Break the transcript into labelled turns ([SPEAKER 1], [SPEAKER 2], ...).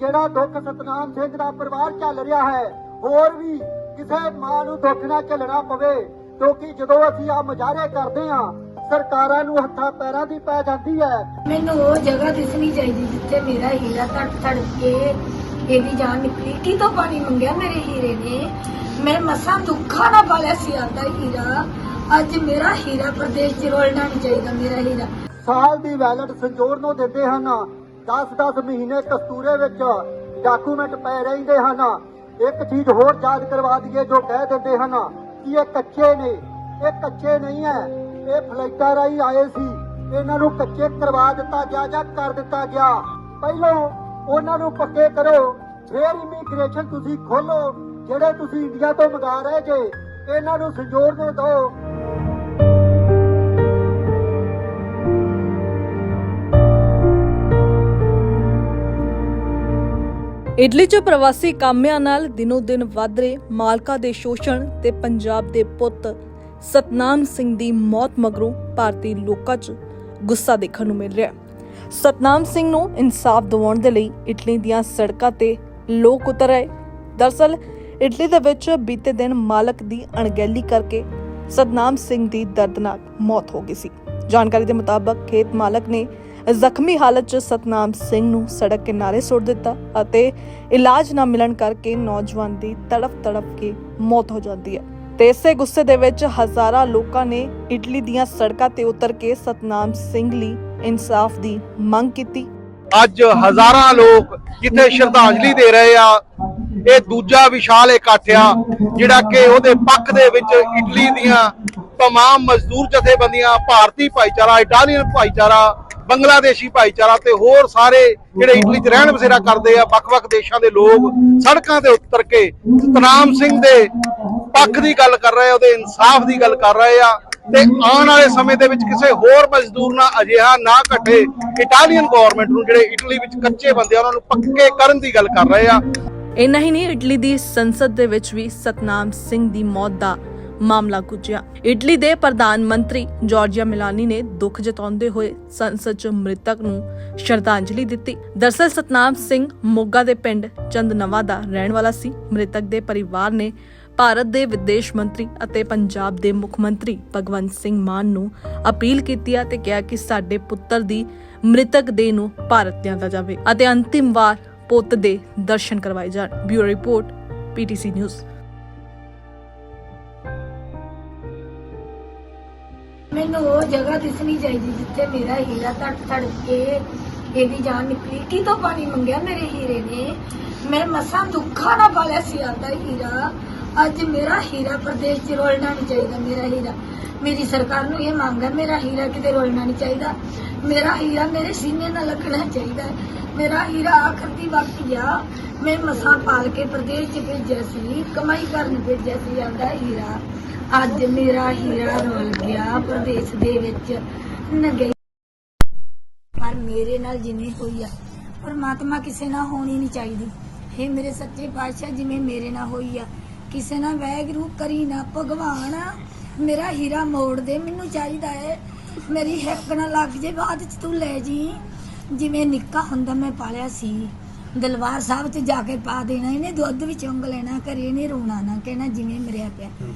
[SPEAKER 1] ਜਿਹੜਾ ਦੁੱਖ ਸਤਨਾਮ ਸਿੰਘ ਦਾ ਪਰਿਵਾਰ ਚੱਲ ਰਿਹਾ ਹੈ? ਹੋਰ ਵੀ ਕਿਸੇ ਮਾਂ ਨੂੰ ਦੁੱਖ ਨਾ ਝੱਲਣਾ ਪਵੇ ਕਿਉਂਕਿ ਜਦੋਂ ਅਸੀਂ ਆ ਮੁਜ਼ਾਹਰੇ ਕਰਦੇ ਹਾਂ ਸਰਕਾਰਾਂ ਨੂੰ ਹੱਥਾਂ ਪੈਰਾਂ ਦੀ ਪੈ ਜਾਂਦੀ ਹੈ।
[SPEAKER 2] ਮੈਨੂੰ ਉਹ ਜਗ੍ਹਾ ਦਿਸਣੀ ਚਾਹੀਦੀ ਜਿੱਥੇ ਮੇਰਾ ਹੀਰਾ ਤੜਪ ਤੜਪ ਕੇ ਇਹਦੀ ਜਾਨ ਨਿਕਲੀ। ਕੀ ਤੋਂ ਪਾਣੀ ਮੰਗਿਆ ਮੇਰੇ ਹੀਰੇ ਨੇ? ਮੈਂ ਮਸਾਂ ਦੁੱਖਾਂ ਨਾ ਪਾਲਿਆ ਸੀ ਆਂਦਾ ਹੀਰਾ। ਅੱਜ ਮੇਰਾ ਹੀਰਾ ਪ੍ਰਦੇਸ਼ ਚ ਰੋਲਣਾ ਨਹੀਂ ਚਾਹੀਦਾ ਮੇਰਾ ਹੀਰਾ।
[SPEAKER 1] ਸਾਲ ਦੀ ਵੈਲਟ ਸੰਜੋਰ ਨੂੰ ਦਿੰਦੇ ਹਨ। 10-10 ਮਹੀਨੇ ਕਸਤੂਰੇ ਵਿੱਚ ਡਾਕੂਮੈਂਟ ਪਏ ਰਹਿੰਦੇ ਹਨ। ਇੱਕ ਚੀਜ਼ ਹੋਰ ਯਾਦ ਕਰਵਾ ਦਈਏ ਜੋ ਕਹਿ ਦਿੰਦੇ ਹਨ ਕਿ ਇਹ ਕੱਚੇ ਨੇ। ਇਹ ਕੱਚੇ ਨਹੀਂ ਹੈ। ਇਹ ਫਲਾਈਟਾਂ ਰਾਹੀਂ ਆਏ ਸੀ। ਇਹਨਾਂ ਨੂੰ ਕੱਚੇ ਕਰਵਾ ਦਿੱਤਾ ਗਿਆ ਜਾਂ ਕਰ ਦਿੱਤਾ ਗਿਆ। ਪਹਿਲਾਂ ਉਹਨਾਂ ਨੂੰ ਪੱਕੇ ਕਰੋ। ਫੇਰ ਇਮੀਗ੍ਰੇਸ਼ਨ ਤੁਸੀਂ ਖੋਲੋ ਜਿਹੜੇ ਤੁਸੀਂ ਇੰਡੀਆ ਤੋਂ ਮੰਗਾ ਰਹੇ ਜੇ, ਇਹਨਾਂ ਨੂੰ ਸੰਜੋਰ ਨੂੰ ਦਿਓ।
[SPEAKER 3] ਇਟਲੀ 'ਚ ਪ੍ਰਵਾਸੀ ਕਾਮਿਆਂ ਨਾਲ ਦਿਨੋ ਦਿਨ ਵੱਧ ਰਹੇ ਮਾਲਕਾਂ ਦੇ ਸ਼ੋਸ਼ਣ ਤੇ ਪੰਜਾਬ ਦੇ ਪੁੱਤ ਸਤਨਾਮ ਸਿੰਘ ਦੀ ਮੌਤ ਮਗਰੋਂ ਭਾਰਤੀ ਲੋਕਾਂ 'ਚ ਗੁੱਸਾ ਦੇਖਣ ਨੂੰ ਮਿਲ ਰਿਹਾ ਸਤਨਾਮ ਸਿੰਘ ਨੂੰ ਇਨਸਾਫ ਦਿਵਾਉਣ ਦੇ ਲਈ ਇਟਲੀ ਦੀਆਂ ਸੜਕਾਂ ਤੇ ਲੋਕ ਉਤਰ ਆਏ। ਦਰਸਲ ਇਟਲੀ ਦੇ ਵਿੱਚ ਬੀਤੇ ਦਿਨ ਮਾਲਕ ਦੀ ਅਣਗਹਿਲੀ ਕਰਕੇ ਸਤਨਾਮ ਸਿੰਘ ਦੀ ਦਰਦਨਾਕ ਮੌਤ ਹੋ ਗਈ ਸੀ। ਜਾਣਕਾਰੀ ਦੇ ਮੁਤਾਬਕ ਖੇਤ ਮਾਲਕ ਨੇ ਜ਼ਖਮੀ ਹਾਲਤ 'ਚ ਸਤਨਾਮ ਸਿੰਘ ਨੂੰ ਸੜਕ ਕਿਨਾਰੇ ਸੁੱਟ ਦਿੱਤਾ ਅਤੇ ਇਲਾਜ ਨਾ ਮਿਲਣ ਕਰਕੇ ਨੌਜਵਾਨ ਦੀ ਤੜਫ ਤੜਫ ਕੇ ਮੌਤ ਹੋ ਜਾਂਦੀ ਹੈ ਤੇ ਇਸੇ ਗੁੱਸੇ ਦੇ ਵਿੱਚ ਹਜ਼ਾਰਾਂ ਲੋਕਾਂ ਨੇ ਇਟਲੀ ਦੀਆਂ ਸੜਕਾਂ ਤੇ ਉਤਰ ਕੇ ਸਤਨਾਮ ਸਿੰਘ ਲਈ ਇਨਸਾਫ ਦੀ ਮੰਗ ਕੀਤੀ
[SPEAKER 4] ਅੱਜ ਹਜ਼ਾਰਾਂ ਲੋਕ ਜਿੱਥੇ ਸ਼ਰਧਾਂਜਲੀ ਦੇ ਰਹੇ ਆ ਇਹ ਦੂਜਾ ਵਿਸ਼ਾਲ ਇਕੱਠ ਆ ਜਿਹੜਾ ਕਿ ਉਹਦੇ ਪੱਖ ਦੇ ਵਿੱਚ ਇਟਲੀ ਦੀਆਂ तमाम ਮਜ਼ਦੂਰ ਜਥੇਬੰਦੀਆਂ ਭਾਰਤੀ ਭਾਈਚਾਰਾ ਇਟਾਲੀਅਨ ਭਾਈਚਾਰਾ ਬੰਗਲਾਦੇਸ਼ੀ ਭਾਈਚਾਰਾ ਤੇ ਹੋਰ ਸਾਰੇ ਜਿਹੜੇ ਇਟਲੀ 'ਚ ਰਹਿਣ ਬਸੇਰਾ ਕਰਦੇ ਆ, ਵੱਖ-ਵੱਖ ਦੇਸ਼ਾਂ ਦੇ ਲੋਕ ਸੜਕਾਂ ਤੇ ਉਤਰ ਕੇ ਸਤਨਾਮ ਸਿੰਘ ਦੇ ਪੱਖ ਦੀ ਗੱਲ ਕਰ ਰਹੇ ਆ, ਉਹਦੇ ਇਨਸਾਫ ਦੀ ਗੱਲ ਕਰ ਰਹੇ ਆ ਤੇ ਆਉਣ ਵਾਲੇ ਸਮੇਂ ਦੇ ਵਿੱਚ ਕਿਸੇ ਹੋਰ ਮਜ਼ਦੂਰ ਨਾਲ ਅਜਿਹਾ ਨਾ ਘਟੇ ਇਟਾਲੀਅਨ ਗਵਰਨਮੈਂਟ ਨੂੰ ਜਿਹੜੇ ਇਟਲੀ ਵਿੱਚ ਕੱਚੇ ਬੰਦੇ ਆ, ਉਹਨਾਂ ਨੂੰ ਪੱਕੇ ਕਰਨ ਦੀ ਗੱਲ ਕਰ ਰਹੇ ਆ।
[SPEAKER 3] ਇੰਨਾ ਹੀ ਨਹੀਂ ਇਟਲੀ ਦੀ ਸੰਸਦ ਦੇ ਵਿੱਚ ਵੀ ਸਤਨਾਮ ਸਿੰਘ ਦੀ ਮੌਤ ਦਾ ਮਾਮਲਾ ਗੁੱਜਿਆ। ਇਟਲੀ ਦੇ ਪ੍ਰਧਾਨ ਮੰਤਰੀ ਜਾਰਜੀਆ ਮਿਲਾਨੀ ਨੇ ਦੁੱਖ ਜਤਾਉਂਦੇ ਹੋਏ ਸੰਸਦ 'ਚ ਮ੍ਰਿਤਕ ਨੂੰ ਸ਼ਰਧਾਂਜਲੀ ਦਿੱਤੀ। ਦਰਸਲ ਸਤਨਾਮ ਸਿੰਘ ਮੋਗਾ ਦੇ ਪਿੰਡ ਚੰਦਨਵਾ ਦਾ ਰਹਿਣ ਵਾਲਾ ਸੀ। ਮ੍ਰਿਤਕ ਦੇ ਪਰਿਵਾਰ ਨੇ ਭਾਰਤ ਦੇ ਵਿਦੇਸ਼ ਮੰਤਰੀ ਅਤੇ ਪੰਜਾਬ ਦੇ ਮੁੱਖ ਮੰਤਰੀ ਭਗਵੰਤ ਸਿੰਘ ਮਾਨ ਨੂੰ ਅਪੀਲ ਕੀਤੀ ਹੈ ਤੇ ਕਿਹਾ ਕਿ ਸਾਡੇ ਪੁੱਤਰ ਦੀ ਮ੍ਰਿਤਕ ਦੇਹ ਨੂੰ ਭਾਰਤ ਲਿਆਂਦਾ ਜਾਵੇ ਅਤੇ ਅੰਤਿਮ ਵਾਰ ਪੁੱਤ ਦੇ ਦਰਸ਼ਨ ਕਰਵਾਏ ਜਾਣ। Bureau report PTC news.
[SPEAKER 2] ਮੈਨੂੰ ਉਹ ਜਗ੍ਹਾ ਦਿਸਣੀ ਚਾਹੀਦੀ ਜਿੱਥੇ ਮੇਰਾ ਹੀਰਾ ਤੜਪ ਤੜਪ ਕੇ ਇਹਦੀ ਜਾਨ ਨਿਕਲੀ। ਕੀ ਤੋਂ ਪਾਣੀ ਮੰਗਿਆ ਮੇਰੇ ਹੀਰੇ ਨੇ? ਮੈਂ ਮਸਾਂ ਦੁੱਖਾਂ ਨਾ ਪਾਲਿਆ ਸੀ ਆਂਦਾ ਹੀਰਾ। ਅੱਜ ਮੇਰਾ ਹੀਰਾ ਪ੍ਰਦੇਸ਼ ਚ ਰੋਲਣਾ ਨਹੀਂ ਚਾਹੀਦਾ, ਮੇਰਾ ਹੀਰਾ। ਮੇਰੀ ਸਰਕਾਰ ਨੂੰ ਇਹ ਮੰਗ ਹੈ, ਮੇਰਾ ਹੀਰਾ ਕਿਤੇ ਰੋਲਣਾ ਨਹੀਂ ਚਾਹੀਦਾ। ਮੇਰਾ ਹੀਰਾ ਮੇਰੇ ਸੀਨੇ ਨਾਲ ਲੱਗਣਾ ਚਾਹੀਦਾ ਮੇਰਾ ਹੀਰਾ ਆਖਰ ਦੀ ਵਕਤ ਗਿਆ। ਮੈਂ ਮਸਾਂ ਪਾਲ ਕੇ ਪ੍ਰਦੇਸ਼ ਚ ਭੇਜਿਆ ਸੀ, ਕਮਾਈ ਕਰਨ ਭੇਜਿਆ ਸੀ ਆਂਦਾ ਹੀਰਾ। ਅੱਜ ਮੇਰਾ ਹੀਰਾ ਰੁਲ ਗਿਆ ਪ੍ਰਦੇਸ਼ ਦੇ ਵਿੱਚ। ਨਗਈ ਪਰ ਮੇਰੇ ਨਾਲ ਜਿਵੇਂ ਹੋਈ ਆ, ਪਰਮਾਤਮਾ ਕਿਸੇ ਨਾਲ ਹੋਣੀ ਨਹੀਂ ਚਾਹੀਦੀ। हे ਮੇਰੇ ਸੱਚੇ ਪਾਤਸ਼ਾਹ, ਜਿਵੇਂ ਮੇਰੇ ਨਾਲ ਹੋਈ ਆ। ਕਿਸੇ ਨਾਲ ਵੈਗਰੂ ਕਰੀ ਨਾ ਭਗਵਾਨ। ਮੇਰਾ ਹੀਰਾ ਮੋੜ ਦੇ, ਮੈਨੂੰ ਚਾਹੀਦਾ ਹੈ ਮੇਰੀ ਹਿੱਕ ਨਾ ਲੱਗ ਜੇ ਬਾਅਦ ਚ ਤੂੰ ਲੈ ਜੀ। ਜਿਵੇਂ ਨਿੱਕਾ ਹੁੰਦਾ ਮੈਂ ਪਾਲਿਆ ਸੀ। ਦਲਵਾਰ ਸਾਹਿਬ ਚ ਜਾ ਕੇ ਪਾ ਦੇਣਾ, ਇਹਨੇ ਦੁੱਧ ਵਿੱਚ ਉਂਗ ਲੈਣਾ, ਘਰੇ ਇਹਨੇ ਰੋਣਾ ਨਾ ਕਹਿਣਾ ਜਿਵੇਂ ਮਰਿਆ ਪਿਆ।